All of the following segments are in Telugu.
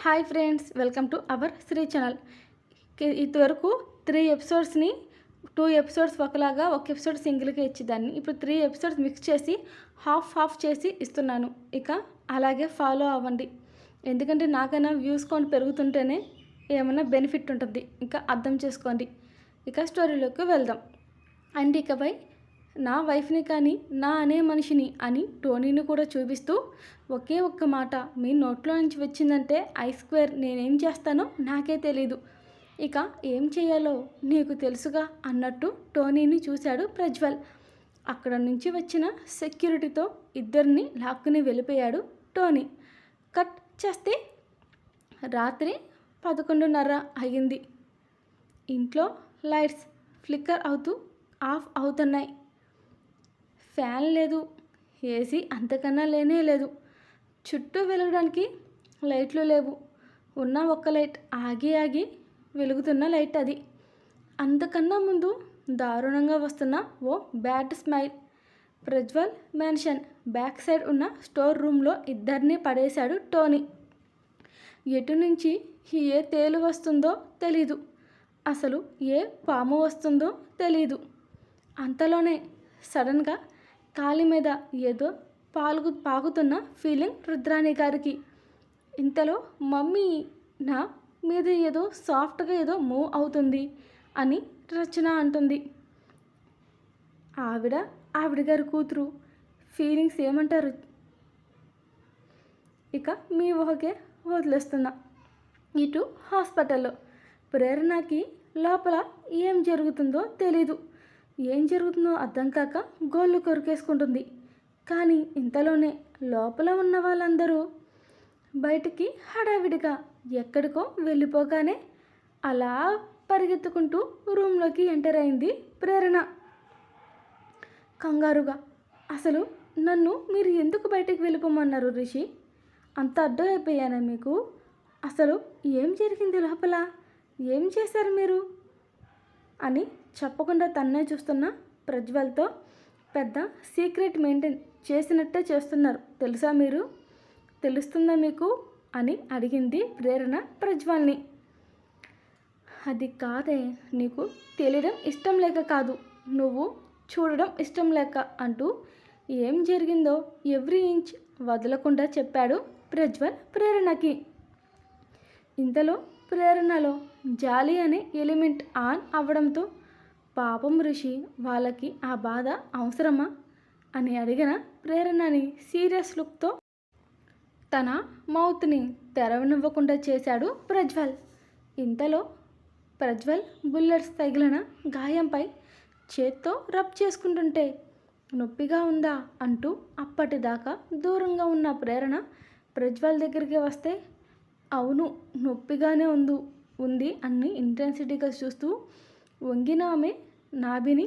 Hi friends welcome to our Sri channel. ఇంతవరకు త్రీ ఎపిసోడ్స్ని టూ ఎపిసోడ్స్ ఒకలాగా ఒక ఎపిసోడ్ సింగిల్గా ఇచ్చేదాన్ని. ఇప్పుడు త్రీ ఎపిసోడ్స్ మిక్స్ చేసి హాఫ్ హాఫ్ చేసి ఇస్తున్నాను. ఇక అలాగే ఫాలో అవ్వండి. ఎందుకంటే నాకైనా వ్యూస్ కౌంట్ పెరుగుతుంటేనే ఏమైనా బెనిఫిట్ ఉంటుంది. ఇంకా అర్థం చేసుకోండి. ఇక స్టోరీలోకి వెళ్దాం. అండ్ ఇకపై నా వైఫ్ని కానీ నా అనే మనిషిని అని టోనీని కూడా చూపిస్తూ ఒకే ఒక్క మాట మీ నోట్లో నుంచి వచ్చిందంటే ఐ స్క్వేర్ నేనేం చేస్తానో నాకే తెలీదు. ఇక ఏం చేయాలో నీకు తెలుసుగా అన్నట్టు టోనీని చూశాడు ప్రజ్వల్. అక్కడ నుంచి వచ్చిన సెక్యూరిటీతో ఇద్దరిని లాక్కుని వెళ్ళిపోయాడు టోనీ. కట్ చేస్తే రాత్రి పదకొండున్నర అయ్యింది. ఇంట్లో లైట్స్ ఫ్లిక్కర్ అవుతూ ఆఫ్ అవుతున్నాయి. ఫ్యాన్ లేదు ఏసీ అంతకన్నా లేనే లేదు. చుట్టూ వెలగడానికి లైట్లు లేవు. ఉన్న ఒక్క లైట్ ఆగి ఆగి వెలుగుతున్న లైట్ అది. అంతకన్నా ముందు దారుణంగా వస్తున్న ఓ bad smile. Prajwal mansion back side ఉన్న స్టోర్ రూమ్లో ఇద్దరిని పడేశాడు టోనీ. ఎటు నుంచి ఏ తేలు వస్తుందో తెలీదు. అసలు ఏ పాము వస్తుందో తెలీదు. అంతలోనే సడన్గా కాలి మీద ఏదో పాల్గు పాకుతున్న ఫీలింగ్ రుద్రాణి గారికి. ఇంతలో మమ్మీ నా మీద ఏదో సాఫ్ట్గా ఏదో మూవ్ అవుతుంది అని రచన అంటుంది. ఆవిడ ఆవిడ గారి కూతురు. ఫీలింగ్స్ ఏమంటారు? ఇక మీ ఊహకే వదిలేస్తున్నా. ఇటు హాస్పిటల్లో. ప్రేరణకి లోపల ఏం జరుగుతుందో తెలీదు. ఏం జరుగుతుందో అర్థం కాక గోళ్ళు కొరికేసుకుంటుంది. కానీ ఇంతలోనే లోపల ఉన్న వాళ్ళందరూ బయటికి హడావిడిగా ఎక్కడికో వెళ్ళిపోగానే అలా పరిగెత్తుకుంటూ రూమ్లోకి ఎంటర్ అయింది ప్రేరణ. కంగారుగా అసలు నన్ను మీరు ఎందుకు బయటికి వెళ్ళిపోమన్నారు రిషి? అంత అడ్డం అయిపోయానా మీకు? అసలు ఏం జరిగింది లోపల? ఏం చేశారు మీరు? అని చెప్పకుండా తన్నే చూస్తున్న ప్రజ్వల్తో పెద్ద సీక్రెట్ మెయింటైన్ చేసినట్టే చేస్తున్నారు. తెలుసా మీరు? తెలుస్తుందా మీకు? అని అడిగింది ప్రేరణ ప్రజ్వల్ని. అది కాదే నీకు తెలియడం ఇష్టం లేక కాదు. నువ్వు చూడడం ఇష్టం లేక అంటూ ఏం జరిగిందో ఎవ్రీ ఇంచ్ వదలకుండా చెప్పాడు ప్రజ్వల్ ప్రేరణకి. ఇంతలో ప్రేరణలో జాలి అనే ఎలిమెంట్ ఆన్ అవ్వడంతో పాపం ఋషి వాళ్ళకి ఆ బాధ అవసరమా? అని అడిగిన ప్రేరణని సీరియస్ లుక్తో తన మౌత్ని తెరవనివ్వకుండా చేశాడు ప్రజ్వల్. ఇంతలో ప్రజ్వల్ బుల్లెట్స్ తగిలిన గాయంపై చేత్తో రబ్ చేసుకుంటుంటే నొప్పిగా ఉందా అంటూ అప్పటిదాకా దూరంగా ఉన్న ప్రేరణ ప్రజ్వల్ దగ్గరికి వస్తే అవును నొప్పిగానే ఉంది ఉంది అన్ని ఇంటెన్సిటీగా చూస్తూ వంగిన ఆమె నాభిని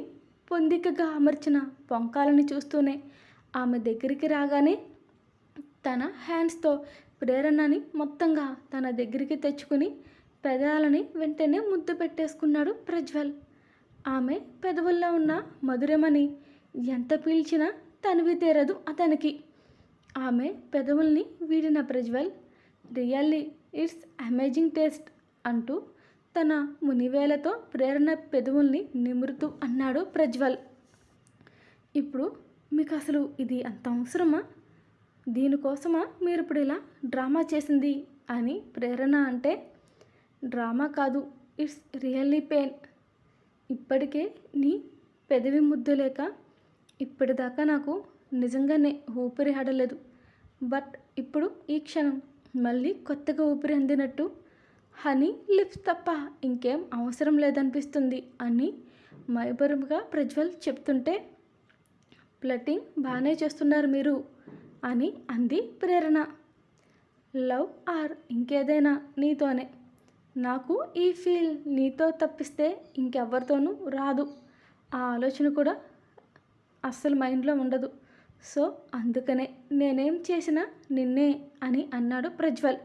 పొందికగా అమర్చిన పొంకాలని చూస్తూనే ఆమె దగ్గరికి రాగానే తన హ్యాండ్స్తో ప్రేరణని మొత్తంగా తన దగ్గరికి తెచ్చుకుని పెదాలని వెంటనే ముద్దు పెట్టేసుకున్నాడు ప్రజ్వల్. ఆమె పెదవుల్లో ఉన్న మధురమని ఎంత పీల్చినా తనివి తీరదు అతనికి. ఆమె పెదవుల్ని వీడిన Prajwal really it's amazing taste అంటూ తన మునివేలతో ప్రేరణ పెదవుల్ని నిమురుతూ అన్నాడు ప్రజ్వల్. ఇప్పుడు మీకు అసలు ఇది అంత అవసరమా? దీనికోసమా మీరు ఇప్పుడు ఇలా డ్రామా చేసింది? అని ప్రేరణ అంటే డ్రామా కాదు ఇట్స్ రియల్లీ పెయిన్. ఇప్పటికే నీ పెదవి ముద్దు లేక ఇప్పటిదాకా నాకు నిజంగానే ఊపిరి ఆడలేదు. బట్ ఇప్పుడు ఈ క్షణం మళ్ళీ కొత్తగా ఊపిరి అందినట్టు హనీ లిప్స్ తప్ప ఇంకేం అవసరం లేదనిపిస్తుంది అని మైబరుగా ప్రజ్వల్ చెప్తుంటే ప్లటింగ్ బాగానే చేస్తున్నారు మీరు అని అంది ప్రేరణ. లవ్ ఆర్ ఇంకేదైనా నీతోనే. నాకు ఈ ఫీల్ నీతో తప్పిస్తే ఇంకెవరితోనూ రాదు. ఆ ఆలోచన కూడా అస్సలు మైండ్లో ఉండదు. సో అందుకనే నేనేం చేసినా నిన్నే అని అన్నాడు ప్రజ్వల్.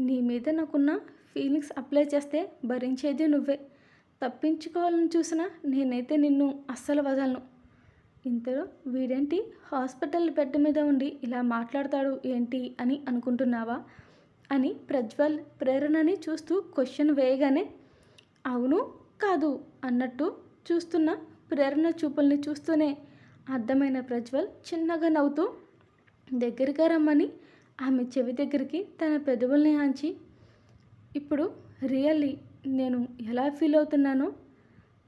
నీ మీద నాకున్న ఫీలింగ్స్ అప్లై చేస్తే భరించేది నువ్వే. తప్పించుకోవాలని చూసినా నేనైతే నిన్ను అస్సలు వదలను. ఇంతలో వీడేంటి? హాస్పిటల్ బెడ్ మీద ఉండి ఇలా మాట్లాడతాడు ఏంటి అని అనుకుంటున్నావా? అని ప్రజ్వల్ ప్రేరణని చూస్తూ క్వశ్చన్ వేయగానే అవును కాదు అన్నట్టు చూస్తున్న ప్రేరణ చూపుల్ని చూస్తూనే అర్థమైన ప్రజ్వల్ చిన్నగా నవ్వుతూ దగ్గరగా రమ్మని ఆమె చెవి దగ్గరికి తన పెదవుల్ని ఆంచి ఇప్పుడు రియల్లీ నేను ఎలా ఫీల్ అవుతున్నానో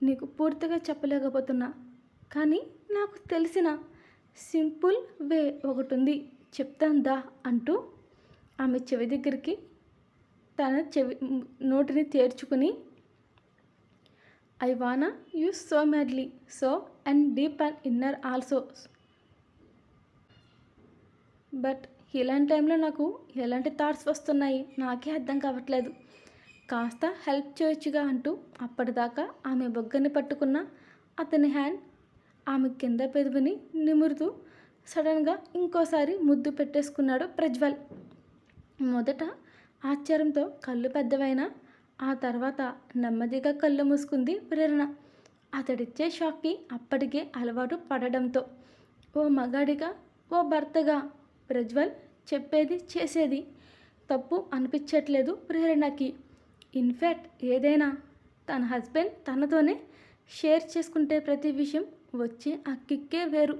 నీకు పూర్తిగా చెప్పలేకపోతున్నా కానీ నాకు తెలిసిన సింపుల్ వే ఒకటి ఉంది చెప్తాను దా అంటూ ఆమె చెవి దగ్గరికి తన చెవి నోటిని తేర్చుకుని I wanna use so madly so and deep and inner also but ఇలాంటి టైంలో నాకు ఎలాంటి థాట్స్ వస్తున్నాయి? నాకే అర్థం కావట్లేదు. కాస్త హెల్ప్ చేయొచ్చుగా అంటూ అప్పటిదాకా ఆమె బొగ్గని పట్టుకున్న అతని హ్యాండ్ ఆమె కింద పెదవిని నిమురుతూ సడన్గా ఇంకోసారి ముద్దు పెట్టేసుకున్నాడు ప్రజ్వల్. మొదట ఆశ్చర్యంతో కళ్ళు పెద్దవైనా ఆ తర్వాత నెమ్మదిగా కళ్ళు మూసుకుంది ప్రేరణ. అతడిచ్చే షాక్కి అప్పటికే అలవాటు పడడంతో ఓ మగాడిగా ఓ భర్తగా ప్రజ్వల్ చెప్పేది చేసేది. తప్పు అనిపించట్లేదు ప్రేరణకి. ఇన్ఫ్యాక్ట్ ఏదైనా తన హస్బెండ్ తనతోనే షేర్ చేసుకుంటే ప్రతి విషయం వచ్చి ఆ కిక్కే వేరు.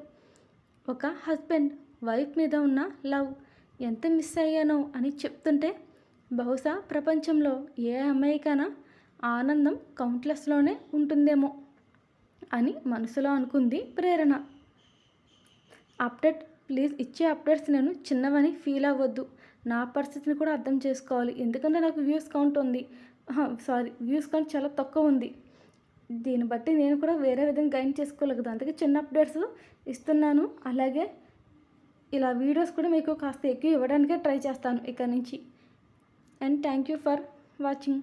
ఒక హస్బెండ్ వైఫ్ మీద ఉన్న లవ్ ఎంత మిస్ అయ్యానో అని చెప్తుంటే బహుశా ప్రపంచంలో ఏ అమ్మాయికైనా ఆనందం కౌంట్లెస్లోనే ఉంటుందేమో అని మనసులో అనుకుంది ప్రేరణ. అప్డేట్ ప్లీజ్ ఇచ్చే అప్డేట్స్ నేను చిన్నవని ఫీల్ అవ్వద్దు. నా పరిస్థితిని కూడా అర్థం చేసుకోవాలి. ఎందుకంటే నాకు వ్యూస్ కౌంట్ ఉంది. సారీ వ్యూస్ కౌంట్ చాలా తక్కువ ఉంది. దీన్ని బట్టి నేను కూడా వేరే విధంగా గైడ్ చేసుకోలేదు అందుకే చిన్న అప్డేట్స్ ఇస్తున్నాను. అలాగే ఇలా వీడియోస్ కూడా మీకు కాస్త ఎక్కువ ఇవ్వడానికే ట్రై చేస్తాను ఇక్కడ నుంచి. And thank you for watching.